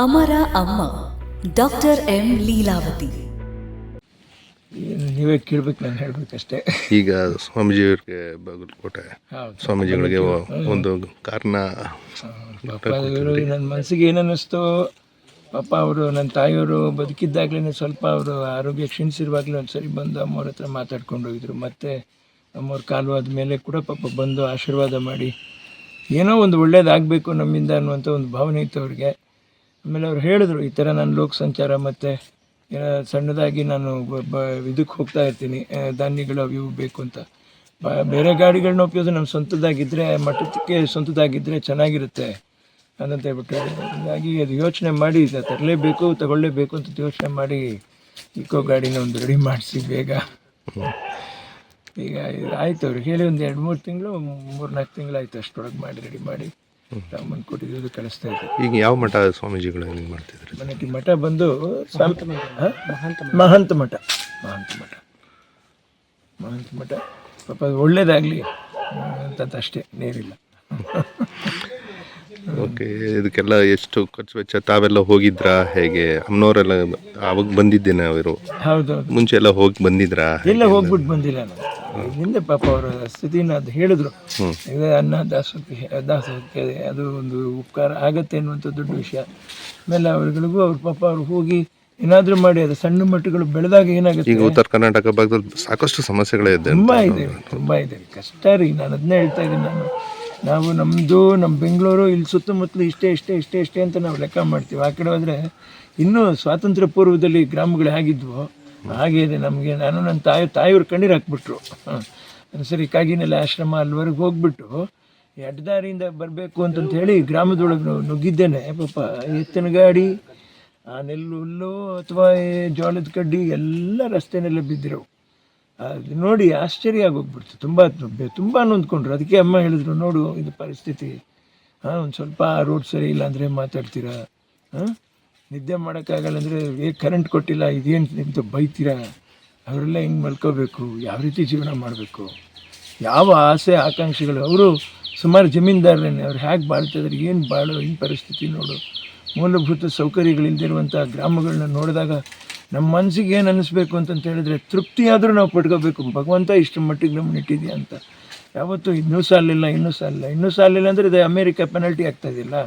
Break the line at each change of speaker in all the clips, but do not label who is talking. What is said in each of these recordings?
ಅಮರ ಅಮ್ಮ doctor M Leelavathi.
ಏನು ನೀವೇ ಕೇಳ್ಬೇಕು ನಾನು ಹೇಳ್ಬೇಕಷ್ಟೇ.
ಈಗ ಸ್ವಾಮೀಜಿಯವರಿಗೆ ಬಾಗಲಕೋಟೆ ಸ್ವಾಮೀಜಿಗಳಿಗೆ ಒಂದು ಕಾರಣ
ನನ್ನ ಮನಸ್ಸಿಗೆ ಏನನ್ನಿಸ್ತು? ಪಾಪ ಅವರು ನನ್ನ ತಾಯಿಯವರು ಬದುಕಿದ್ದಾಗಲೇ ಸ್ವಲ್ಪ ಅವರು ಆರೋಗ್ಯ ಕ್ಷೀಣಿಸಿರುವಾಗಲೇ ಒಂದು ಸರಿ ಬಂದು ಅಮ್ಮವ್ರ ಹತ್ರ ಮಾತಾಡ್ಕೊಂಡು ಹೋಗಿದ್ರು. ಮತ್ತೆ ಅಮ್ಮವ್ರ ಕಾಲವಾದ ಮೇಲೆ ಕೂಡ ಪಾಪ ಬಂದು ಆಶೀರ್ವಾದ ಮಾಡಿ ಏನೋ ಒಂದು ಒಳ್ಳೇದಾಗಬೇಕು ನಮ್ಮಿಂದ ಅನ್ನುವಂಥ ಒಂದು ಭಾವನೆ ಇತ್ತು ಅವ್ರಿಗೆ. ಆಮೇಲೆ ಅವ್ರು ಹೇಳಿದ್ರು, ಈ ಥರ ನಾನು ಲೋಕ ಸಂಚಾರ ಮತ್ತು ಸಣ್ಣದಾಗಿ ನಾನು ಬ- ಇದಕ್ಕೆ ಹೋಗ್ತಾ ಇರ್ತೀನಿ. ಧಾನ್ಯಗಳು ಅವು ಇವು ಬೇಕು ಅಂತ. ಬೇರೆ ಗಾಡಿಗಳನ್ನ ಉಪಯೋಗ ನಮ್ಮ ಸ್ವಂತದಾಗಿದ್ದರೆ ಮಠಕ್ಕೆ ಸ್ವಂತದಾಗಿದ್ದರೆ ಚೆನ್ನಾಗಿರುತ್ತೆ ಅನ್ನಂತ ಹೇಳ್ಬಿಟ್ಟು ಹಾಗಾಗಿ ಅದು ಯೋಚನೆ ಮಾಡಿ ತರಲೇಬೇಕು, ತಗೊಳ್ಳೇಬೇಕು ಅಂತ ಯೋಚನೆ ಮಾಡಿ ಇಕೋ ಗಾಡಿನ ಒಂದು ರೆಡಿ ಮಾಡಿಸಿ ಬೇಗ. ಈಗ ಆಯ್ತು ಅವ್ರಿಗೆ ಹೇಳಿ ಒಂದು ಎರಡು ಮೂರು ತಿಂಗಳು ಮೂರು ನಾಲ್ಕು ತಿಂಗಳು ಆಯ್ತು ಅಷ್ಟರೊಳಗೆ ಮಾಡಿ ರೆಡಿ ಮಾಡಿ. ತಗೊಂಬಂದು ಕೊಟ್ಟಿದ್ದು ಕಳಿಸ್ತಾ ಇದ್ದೆ
ಈಗ ಯಾವ ಮಠ ಸ್ವಾಮೀಜಿಗಳು ಹೆಂಗೆ ಮಾಡ್ತಿದ್ರು?
ಮನೆಗೆ ಮಠ ಬಂದು ಹ? ಮಹಂತ ಮಠ. ಮಹಂತ ಮಠ. ಮಹಂತ ಮಠ. ಪಾಪ ಅದು ಒಳ್ಳೇದಾಗಲಿ. ಅಂತದ್ದು ಅಷ್ಟೇ ನೀರಿಲ್ಲ
ಓಕೆ ಇದಕ್ಕೆಲ್ಲ ಎಷ್ಟು ಖರ್ಚು ವೆಚ್ಚ? ತಾವೆಲ್ಲ ಹೋಗಿದ್ರಾ? ಹೇಗೆ? ಅಮ್ಮನವರೆಲ್ಲ ಅವಾಗ ಬಂದಿದ್ದೇನೆ ಅವರು
ಹೌದು
ಮುಂಚೆ ಎಲ್ಲ ಹೋಗಿ ಬಂದಿದ್ರಾ?
ಎಲ್ಲ ಹೋಗ್ಬಿಟ್ಟು ಬಂದಿಲ್ಲ ನಾನು. ಹಿಂದೆ ಪಾಪ ಅವರ ಸ್ಥಿತಿನ ಅದು ಹೇಳಿದ್ರು. ಇದು ಅನ್ನ ದಾಸೋಹಕ್ಕೆ ದಾಸೋಹಕ್ಕೆ ಅದು ಒಂದು ಉಪಕಾರ ಆಗತ್ತೆ ಅನ್ನುವಂಥ ದೊಡ್ಡ ವಿಷಯ. ಆಮೇಲೆ ಅವರುಗಳಿಗೂ ಅವ್ರ ಪಾಪ ಅವ್ರು ಹೋಗಿ ಏನಾದರೂ ಮಾಡಿ ಅದು ಸಣ್ಣ ಮಟ್ಟಗಳು ಬೆಳೆದಾಗ ಏನಾಗುತ್ತೆ?
ಈಗ ಉತ್ತರ ಕರ್ನಾಟಕ ಭಾಗದಲ್ಲಿ ಸಾಕಷ್ಟು ಸಮಸ್ಯೆಗಳೇ ಇದೆ
ತುಂಬ ಇದೆ ತುಂಬ ಇದೆ. ಕಷ್ಟ ರೀ ನಾನು ಅದನ್ನೇ ಹೇಳ್ತಾ ಇದ್ದೀನಿ ನಾನು. ನಾವು ನಮ್ಮದು ನಮ್ಮ ಬೆಂಗಳೂರು ಇಲ್ಲಿ ಸುತ್ತಮುತ್ತಲು ಇಷ್ಟೇ ಇಷ್ಟೇ ಇಷ್ಟೇ ಇಷ್ಟೇ ಅಂತ ನಾವು ಲೆಕ್ಕ ಮಾಡ್ತೀವಿ. ಆ ಕಡೆ ಹೋದರೆ ಇನ್ನೂ ಸ್ವಾತಂತ್ರ್ಯ ಪೂರ್ವದಲ್ಲಿ ಗ್ರಾಮಗಳು ಹೇಗಿದ್ವು ಹಾಗೆ ಇದೆ ನಮಗೆ, ನಾನು ನನ್ನ ತಾಯಿ, ತಾಯಿಯವ್ರ ಕಣ್ಣೀರು ಹಾಕ್ಬಿಟ್ರು. ಹಾಂ ಸರಿ, ಕಾಗಿನೆಲ್ಲ ಆಶ್ರಮ ಅಲ್ಲಿವರೆಗೆ ಹೋಗ್ಬಿಟ್ಟು ಎಡ್ದಾರಿಯಿಂದ ಬರಬೇಕು ಅಂತಂತ ಹೇಳಿ ಗ್ರಾಮದೊಳಗೆ ನುಗ್ಗಿದ್ದೇನೆ. ಪಾಪ, ಎತ್ತಿನ ಗಾಡಿ, ಆ ನೆಲ್ಲು ಹುಲ್ಲು ಅಥವಾ ಜೋಳದ ಕಡ್ಡಿ ಎಲ್ಲ ರಸ್ತೆನೆಲ್ಲ ಬಿದ್ದಿರೋ ಅದು ನೋಡಿ ಆಶ್ಚರ್ಯ ಆಗೋಗ್ಬಿಡ್ತು. ತುಂಬ ತುಂಬ ನೊಂದ್ಕೊಂಡ್ರು. ಅದಕ್ಕೆ ಅಮ್ಮ ಹೇಳಿದ್ರು, ನೋಡು, ಇದು ಪರಿಸ್ಥಿತಿ. ಹಾಂ, ಒಂದು ಸ್ವಲ್ಪ ರೋಡ್ ಸರಿ ಇಲ್ಲ ಅಂದರೆ ಮಾತಾಡ್ತೀರಾ? ಹಾಂ? ನಿದ್ದೆ ಮಾಡೋಕ್ಕಾಗಲ್ಲ ಅಂದರೆ, ಏ ಕರೆಂಟ್ ಕೊಟ್ಟಿಲ್ಲ, ಇದೇನು ನಿಮ್ಮದು ಬೈತೀರಾ? ಅವರೆಲ್ಲ ಹೆಂಗೆ ಮಲ್ಕೋಬೇಕು? ಯಾವ ರೀತಿ ಜೀವನ ಮಾಡಬೇಕು? ಯಾವ ಆಸೆ, ಆಕಾಂಕ್ಷೆಗಳು? ಅವರು ಸುಮಾರು ಜಮೀನ್ದಾರರೇನೆ. ಅವ್ರು ಹೇಗೆ ಬಾಳ್ತಿದ್ದಾರೆ ಏನು ಬಾಳು ಏನು ಪರಿಸ್ಥಿತಿ ನೋಡು. ಮೂಲಭೂತ ಸೌಕರ್ಯಗಳಿಲ್ದಿರುವಂಥ ಗ್ರಾಮಗಳನ್ನ ನೋಡಿದಾಗ ನಮ್ಮ ಮನಸ್ಸಿಗೆ ಏನು ಅನ್ನಿಸ್ಬೇಕು ಅಂತಂತ ಹೇಳಿದ್ರೆ, ತೃಪ್ತಿಯಾದರೂ ನಾವು ಪಡ್ಕೋಬೇಕು. ಭಗವಂತ ಇಷ್ಟು ಮಟ್ಟಿಗೆ ನಮ್ಮನ್ನ ಇಟ್ಟಿದೆಯಾ ಅಂತ. ಯಾವತ್ತೂ ಇನ್ನೂ ಸಾಲಿಲ್ಲ ಇನ್ನೂ ಸಾಲಿಲ್ಲ. ಇನ್ನೂ ಸಾಲಿಲ್ಲ ಅಂದರೆ ಇದು ಅಮೇರಿಕ ಪೆನಲ್ಟಿ ಆಗ್ತಾ ಇದೆಯಲ್ಲ?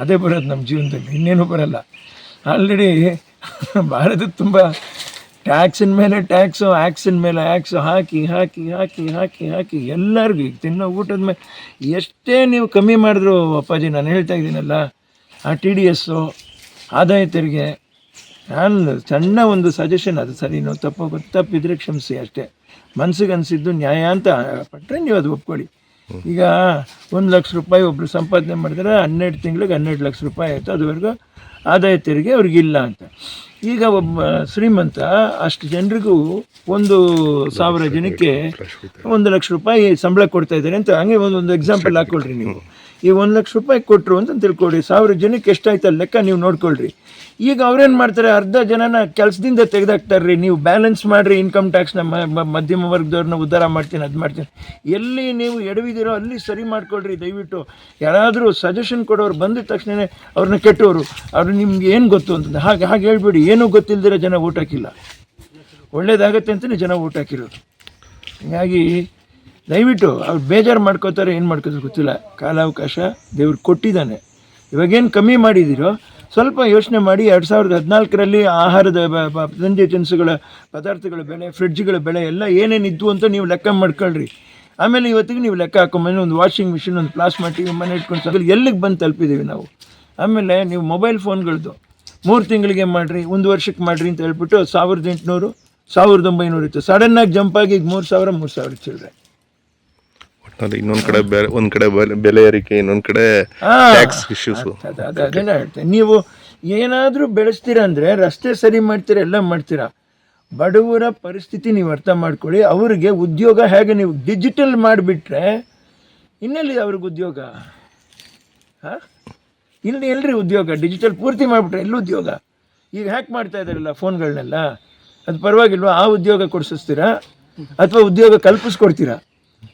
ಅದೇ ಬರೋದು ನಮ್ಮ ಜೀವನದಲ್ಲಿ, ಇನ್ನೇನು ಬರಲ್ಲ. ಆಲ್ರೆಡಿ ಭಾರತದ ತುಂಬ ಟ್ಯಾಕ್ಸಿನ ಮೇಲೆ ಟ್ಯಾಕ್ಸು ಆ್ಯಕ್ಸಿನ ಮೇಲೆ ಆ್ಯಕ್ಸು ಹಾಕಿ ಹಾಕಿ ಹಾಕಿ ಹಾಕಿ ಹಾಕಿ ಎಲ್ಲರಿಗೂ ಈಗ ತಿನ್ನೋ ಊಟದ ಮೇಲೆ ಎಷ್ಟೇ ನೀವು ಕಮ್ಮಿ ಮಾಡಿದ್ರು ಅಪ್ಪಾಜಿ ನಾನು ಹೇಳ್ತಾ ಇದ್ದೀನಲ್ಲ, ಆ ಟಿ ಡಿ ಎಸ್ಸು ಆದಾಯ ತೆರಿಗೆ, ನಾನು ಸಣ್ಣ ಒಂದು ಸಜೆಷನ್ ಅದು ಸರಿನೋ ತಪ್ಪೋ ತಪ್ಪಿದ್ರೆ ಕ್ಷಮಿಸಿ ಅಷ್ಟೇ. ಮನಸ್ಸಿಗೆ ಅನಿಸಿದ್ದು ನ್ಯಾಯ ಅಂತ ಪಟ್ಟರೆ ನೀವು ಅದು ಒಪ್ಕೊಳ್ಳಿ. ಈಗ ಒಂದು ಲಕ್ಷ ರೂಪಾಯಿ ಒಬ್ಬರು ಸಂಪಾದನೆ ಮಾಡಿದ್ರೆ ಹನ್ನೆರಡು ತಿಂಗಳಿಗೆ ಹನ್ನೆರಡು ಲಕ್ಷ ರೂಪಾಯಿ ಆಯಿತು, ಅದುವರೆಗೂ ಆದಾಯ ತೆರಿಗೆ ಅವ್ರಿಗಿಲ್ಲ ಅಂತ. ಈಗ ಒಬ್ಬ ಶ್ರೀಮಂತ ಅಷ್ಟು ಜನರಿಗೂ ಒಂದು ಸಾವಿರ ಜನಕ್ಕೆ ಒಂದು ಲಕ್ಷ ರೂಪಾಯಿ ಸಂಬಳ ಕೊಡ್ತಾ ಇದ್ದಾರೆ ಅಂತ ಹಂಗೆ ಒಂದು ಒಂದು ಎಕ್ಸಾಂಪಲ್ ಹಾಕ್ಕೊಳ್ರಿ ನೀವು. ಈ ಒಂದು ಲಕ್ಷ ರೂಪಾಯಿ ಕೊಟ್ಟರು ಅಂತ ತಿಳ್ಕೊಳ್ರಿ ಸಾವಿರ ಜನಕ್ಕೆ ಎಷ್ಟಾಯ್ತು ಅಲ್ಲಿ ಲೆಕ್ಕ ನೀವು ನೋಡ್ಕೊಳ್ರಿ. ಈಗ ಅವ್ರೇನು ಮಾಡ್ತಾರೆ? ಅರ್ಧ ಜನನ ಕೆಲಸದಿಂದ ತೆಗೆದಾಕ್ತಾರ್ರಿ. ನೀವು ಬ್ಯಾಲೆನ್ಸ್ ಮಾಡಿರಿ ಇನ್ಕಮ್ ಟ್ಯಾಕ್ಸ್ನ ಮಧ್ಯಮ ವರ್ಗದವ್ರನ್ನ ಉದ್ಧಾರ ಮಾಡ್ತೀನಿ, ಅದು ಮಾಡ್ತೀನಿ. ಎಲ್ಲಿ ನೀವು ಎಡವಿದಿರೋ ಅಲ್ಲಿ ಸರಿ ಮಾಡ್ಕೊಳ್ರಿ ದಯವಿಟ್ಟು. ಯಾರಾದರೂ ಸಜೆಷನ್ ಕೊಡೋರು ಬಂದಿದ ತಕ್ಷಣವೇ ಅವ್ರನ್ನ ಕೆಟ್ಟವರು ಅವ್ರು ನಿಮ್ಗೆ ಏನು ಗೊತ್ತು ಅಂತಂದು ಹಾಗೆ ಹಾಗೆ ಹೇಳ್ಬಿಡಿ. ಏನೂ ಗೊತ್ತಿಲ್ಲದಿರೋ ಜನ ಊಟಕ್ಕಿಲ್ಲ. ಒಳ್ಳೇದಾಗತ್ತೆ ಅಂತಲೇ ಜನ ಊಟ ಹಾಕಿರೋದು ಹೀಗಾಗಿ ದಯವಿಟ್ಟು ಅವ್ರು ಬೇಜಾರು ಮಾಡ್ಕೋತಾರೆ, ಏನು ಮಾಡ್ಕೋತಾರೆ ಗೊತ್ತಿಲ್ಲ. ಕಾಲಾವಕಾಶ ದೇವ್ರು ಕೊಟ್ಟಿದ್ದಾನೆ. ಇವಾಗೇನು ಕಮ್ಮಿ ಮಾಡಿದ್ದೀರೋ ಸ್ವಲ್ಪ ಯೋಚನೆ ಮಾಡಿ ಎರಡು ಸಾವಿರದ ಹದಿನಾಲ್ಕರಲ್ಲಿ ಆಹಾರದ ಸಂಜೆ ತಿನಿಸುಗಳ ಪದಾರ್ಥಗಳ ಬೆಲೆ, ಫ್ರಿಡ್ಜ್ಗಳ ಬೆಲೆ ಎಲ್ಲ ಏನೇನು ಇದ್ವು ಅಂತ ನೀವು ಲೆಕ್ಕ ಮಾಡ್ಕೊಳ್ರಿ. ಆಮೇಲೆ ಇವತ್ತಿಗೆ ನೀವು ಲೆಕ್ಕ ಹಾಕೊಂಬಂದ್ರೆ ಒಂದು ವಾಷಿಂಗ್ ಮಿಷಿನ್, ಒಂದು ಪ್ಲಾಸ್ಮಾ ಟಿ ವಿ ಮನೆ ಇಟ್ಕೊಂಡು ಅದ್ರಲ್ಲಿ ಎಲ್ಲಿಗೆ ಬಂದು ತಲುಪಿದ್ದೀವಿ ನಾವು? ಆಮೇಲೆ ನೀವು ಮೊಬೈಲ್ ಫೋನ್ಗಳದ್ದು ಮೂರು ತಿಂಗಳಿಗೆ ಮಾಡಿರಿ, ಒಂದು ವರ್ಷಕ್ಕೆ ಮಾಡಿರಿ ಅಂತ ಹೇಳ್ಬಿಟ್ಟು ಸಾವಿರದ ಎಂಟುನೂರು, ಸಾವಿರದ ಒಂಬೈನೂರು ಇತ್ತು. ಸಡನ್ನಾಗಿ ಜಂಪಾಗಿ ಈಗ ಮೂರು ಸಾವಿರ ಮೂರು ಸಾವಿರ ಚಿಲ್ಲರೆ
ಒಟ್ನಲ್ಲಿ ಇನ್ನೊಂದ್ ಕಡೆ ಬೇರೆ ಒಂದ್ ಕಡೆ ಬೆಲೆ- ಬೆಲೆ ಏರಿಕೆ ಇನ್ನೊಂದ್ ಕಡೆ. ಟ್ಯಾಕ್ಸ್ ಇಶ್ಯೂಸ್
ಅದು ಅದು ಹೇಳ್ತೇನೆ. ನೀವು ಏನಾದರೂ ಬೆಳೆಸ್ತೀರಾ ಅಂದರೆ ರಸ್ತೆ ಸರಿ ಮಾಡ್ತೀರಾ ಎಲ್ಲ ಮಾಡ್ತೀರಾ? ಬಡವರ ಪರಿಸ್ಥಿತಿ ನೀವು ಅರ್ಥ ಮಾಡ್ಕೊಳ್ಳಿ. ಅವರಿಗೆ ಉದ್ಯೋಗ ಹೇಗೆ ನೀವು ಡಿಜಿಟಲ್ ಮಾಡಿಬಿಟ್ರೆ ಇನ್ನೆಲ್ಲಿ ಅವ್ರಿಗೆ ಉದ್ಯೋಗ? ಹಾಂ? ಇಲ್ಲಿ ಎಲ್ರಿ ಉದ್ಯೋಗ? ಡಿಜಿಟಲ್ ಪೂರ್ತಿ ಮಾಡಿಬಿಟ್ರೆ ಎಲ್ಲಿ ಉದ್ಯೋಗ? ಈಗ ಹ್ಯಾಕ್ ಮಾಡ್ತಾ ಇದ್ದಾರಲ್ಲ ಫೋನ್ಗಳನ್ನೆಲ್ಲ ಅದು ಪರವಾಗಿಲ್ವಾ? ಆ ಉದ್ಯೋಗ ಕೊಡಿಸ್ತೀರಾ ಅಥವಾ ಉದ್ಯೋಗ ಕಲ್ಪಿಸ್ಕೊಡ್ತೀರಾ?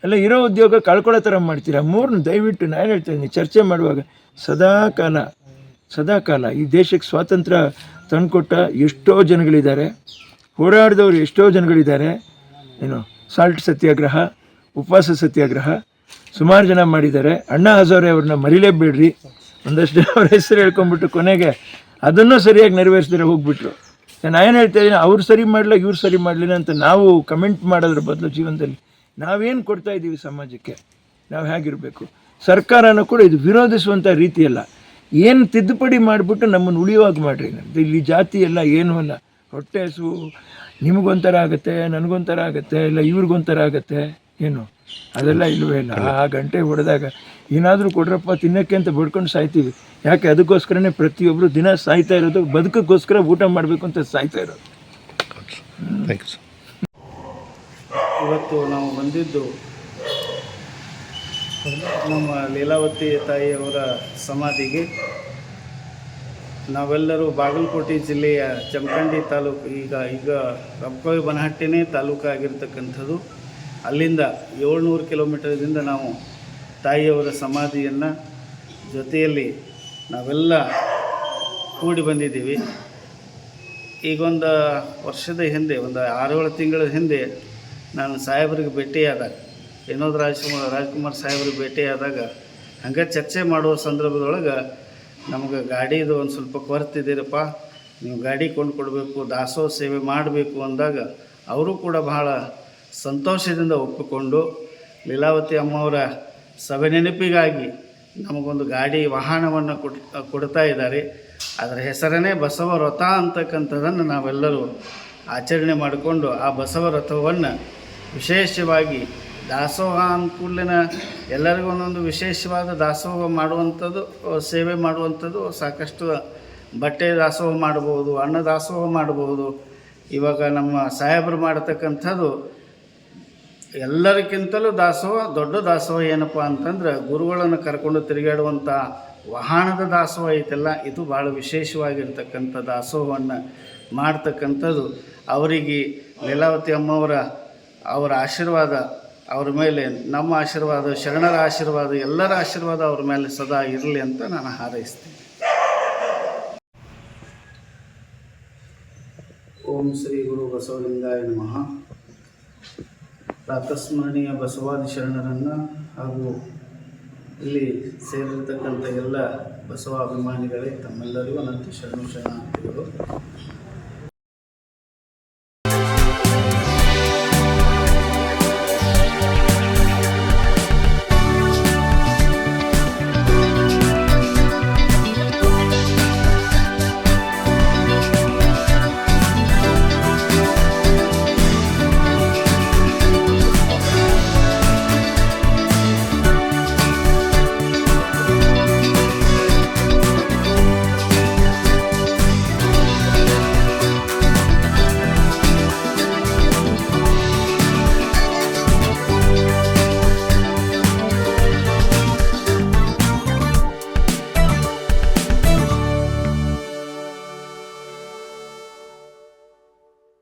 ಎಲ್ಲ ಇರೋ ಉದ್ಯೋಗ ಕಳ್ಕೊಳ್ಳೋ ಥರ ಮಾಡ್ತೀರಾ? ಮೂರನ್ನ ದಯವಿಟ್ಟು ನಾನು ಹೇಳ್ತೀನಿ ಚರ್ಚೆ ಮಾಡುವಾಗ ಸದಾ ಕಾಲ ಸದಾಕಾಲ ಈ ದೇಶಕ್ಕೆ ಸ್ವಾತಂತ್ರ್ಯ ತಂದುಕೊಟ್ಟ ಎಷ್ಟೋ ಜನಗಳಿದ್ದಾರೆ, ಹೋರಾಡಿದವರು ಎಷ್ಟೋ ಜನಗಳಿದ್ದಾರೆ. ಏನು, ಸಾಲ್ಟ್ ಸತ್ಯಾಗ್ರಹ, ಉಪವಾಸ ಸತ್ಯಾಗ್ರಹ ಸುಮಾರು ಜನ ಮಾಡಿದ್ದಾರೆ. ಅಣ್ಣಾ ಹಜಾರೆ ಅವ್ರನ್ನ ಮರಿಲೇಬೇಡ್ರಿ. ಒಂದಷ್ಟು ಜನ ಅವ್ರ ಹೆಸರು ಹೇಳ್ಕೊಂಡ್ಬಿಟ್ಟು ಕೊನೆಗೆ ಅದನ್ನು ಸರಿಯಾಗಿ ನೆರವೇರಿಸಿದ್ರೆ ಹೋಗ್ಬಿಟ್ರು. ನಾನು ಏನು ಹೇಳ್ತಾ ಇದ್ದೀನಿ, ಅವ್ರು ಸರಿ ಮಾಡಲಿಲ್ಲ, ಇವ್ರು ಸರಿ ಮಾಡಲಿಲ್ಲ ಅಂತ ನಾವು ಕಮೆಂಟ್ ಮಾಡೋದ್ರ ಬದಲು ಜೀವನದಲ್ಲಿ ನಾವೇನು ಕೊಡ್ತಾ ಇದ್ದೀವಿ ಸಮಾಜಕ್ಕೆ? ನಾವು ಹೇಗಿರಬೇಕು? ಸರ್ಕಾರನೂ ಕೂಡ ಇದು ವಿರೋಧಿಸುವಂಥ ರೀತಿಯಲ್ಲ. ಏನು ತಿದ್ದುಪಡಿ ಮಾಡಿಬಿಟ್ಟು ನಮ್ಮನ್ನು ಉಳಿಯುವಾಗ ಮಾಡಿರಿ ಇಲ್ಲಿ ಜಾತಿ ಎಲ್ಲ ಏನೂ ಅಲ್ಲ. ಹೊಟ್ಟೆ ಹಸು ನಿಮಗೊಂಥರ ಆಗುತ್ತೆ ನನಗೊಂಥರ ಆಗುತ್ತೆ ಇಲ್ಲ ಇವ್ರಿಗೊಂಥರ ಆಗುತ್ತೆ ಏನು? ಅದೆಲ್ಲ ಇಲ್ಲವೇ ಇಲ್ಲ. ಆ ಗಂಟೆ ಹೊಡೆದಾಗ ಏನಾದರೂ ಕೊಡ್ರಪ್ಪ ತಿನ್ನೋಕ್ಕೆ ಅಂತ ಬಡ್ಕೊಂಡು ಸಾಯ್ತೀವಿ. ಯಾಕೆ ಅದಕ್ಕೋಸ್ಕರನೇ ಪ್ರತಿಯೊಬ್ಬರು ದಿನ ಸಾಯ್ತಾ ಇರೋದು ಬದುಕಕ್ಕೋಸ್ಕರ ಊಟ ಮಾಡಬೇಕು ಅಂತ ಸಾಯ್ತಾ ಇರೋದು.
ಥ್ಯಾಂಕ್ ಯು
ಇವತ್ತು ನಾವು ಬಂದಿದ್ದು ನಮ್ಮ ಲೀಲಾವತಿ ತಾಯಿಯವರ ಸಮಾಧಿಗೆ. ನಾವೆಲ್ಲರೂ ಬಾಗಲಕೋಟೆ ಜಿಲ್ಲೆಯ ಚಮಕಂಡಿ ತಾಲೂಕು, ಈಗ ಈಗ ರಬ್ಕೋಯಿ ಬನಹಟ್ಟಿನೇ ತಾಲೂಕು ಆಗಿರ್ತಕ್ಕಂಥದ್ದು. ಅಲ್ಲಿಂದ ಏಳ್ನೂರು ಕಿಲೋಮೀಟರ್ದಿಂದ ನಾವು ತಾಯಿಯವರ ಸಮಾಧಿಯನ್ನು ಜೊತೆಯಲ್ಲಿ ನಾವೆಲ್ಲ ಕೂಡಿ ಬಂದಿದ್ದೀವಿ. ಈಗೊಂದು ವರ್ಷದ ಹಿಂದೆ, ಒಂದು ಆರೇಳು ತಿಂಗಳ ಹಿಂದೆ ನಾನು ಸಾಹೇಬರಿಗೆ ಭೇಟಿಯಾದಾಗ ವಿನೋದ್ ರಾಜ್ಕುಮಾರ್ ರಾಜ್ಕುಮಾರ್ ಸಾಹೇಬ್ರಿಗೆ ಭೇಟಿಯಾದಾಗ ಹಂಗೆ ಚರ್ಚೆ ಮಾಡುವ ಸಂದರ್ಭದೊಳಗೆ ನಮಗೆ ಗಾಡಿದು ಒಂದು ಸ್ವಲ್ಪ ಕೊರತಿದ್ದೀರಪ್ಪ ನೀವು ಗಾಡಿ ಕೊಂಡು ಕೊಡಬೇಕು, ದಾಸೋಹ ಸೇವೆ ಮಾಡಬೇಕು ಅಂದಾಗ ಅವರು ಕೂಡ ಬಹಳ ಸಂತೋಷದಿಂದ ಒಪ್ಪಿಕೊಂಡು ಲೀಲಾವತಿ ಅಮ್ಮವರ ಸಭೆ ನೆನಪಿಗಾಗಿ ನಮಗೊಂದು ಗಾಡಿ ವಾಹನವನ್ನು ಕೊಡ್ ಕೊಡ್ತಾ ಇದ್ದಾರೆ. ಅದರ ಹೆಸರನ್ನೇ ಬಸವ ರಥ ಅಂತಕ್ಕಂಥದ್ದನ್ನು ನಾವೆಲ್ಲರೂ ಆಚರಣೆ ಮಾಡಿಕೊಂಡು ಆ ಬಸವ ರಥವನ್ನು ವಿಶೇಷವಾಗಿ ದಾಸೋಹ ಅನುಕೂಲನ ಎಲ್ಲರಿಗೂ ಒಂದೊಂದು ವಿಶೇಷವಾದ ದಾಸೋಹ ಮಾಡುವಂಥದ್ದು, ಸೇವೆ ಮಾಡುವಂಥದ್ದು ಸಾಕಷ್ಟು ಬಟ್ಟೆ ದಾಸೋಹ ಮಾಡ್ಬೋದು ಅನ್ನ ದಾಸೋಹ ಮಾಡ್ಬೋದು ಇವಾಗ ನಮ್ಮ ಸಾಹೇಬರು ಮಾಡತಕ್ಕಂಥದ್ದು ಎಲ್ಲರಿಗಿಂತಲೂ ದಾಸೋಹ, ದೊಡ್ಡ ದಾಸೋಹ ಏನಪ್ಪ ಅಂತಂದ್ರೆ ಗುರುಗಳನ್ನು ಕರ್ಕೊಂಡು ತಿರುಗಾಡುವಂಥ ವಾಹನದ ದಾಸೋಹ ಐತೆಲ್ಲ, ಇದು ಭಾಳ ವಿಶೇಷವಾಗಿರ್ತಕ್ಕಂಥ ದಾಸೋಹವನ್ನು ಮಾಡ್ತಕ್ಕಂಥದ್ದು. ಅವರಿಗೆ ಲೀಲಾವತಿ ಅಮ್ಮವರ ಅವರ ಆಶೀರ್ವಾದ ಅವ್ರ ಮೇಲೆ, ನಮ್ಮ ಆಶೀರ್ವಾದ, ಶರಣರ ಆಶೀರ್ವಾದ, ಎಲ್ಲರ ಆಶೀರ್ವಾದ ಅವ್ರ ಮೇಲೆ ಸದಾ ಇರಲಿ ಅಂತ ನಾನು ಹಾರೈಸ್ತೀನಿ. ಓಂ ಶ್ರೀ ಗುರು ಬಸವಲಿಂಗಾಯ ನಮಃ. ಪ್ರಾತಸ್ಮರಣೀಯ ಬಸವಾದಿ ಶರಣರನ್ನು ಹಾಗೂ ಇಲ್ಲಿ ಸೇರಿರ್ತಕ್ಕಂಥ ಎಲ್ಲ ಬಸವಾಭಿಮಾನಿಗಳೇ ತಮ್ಮೆಲ್ಲರಿಗೂ ಅನಂತ ಶರಣ ಶರಣಾರ್ಥಿಗಳು.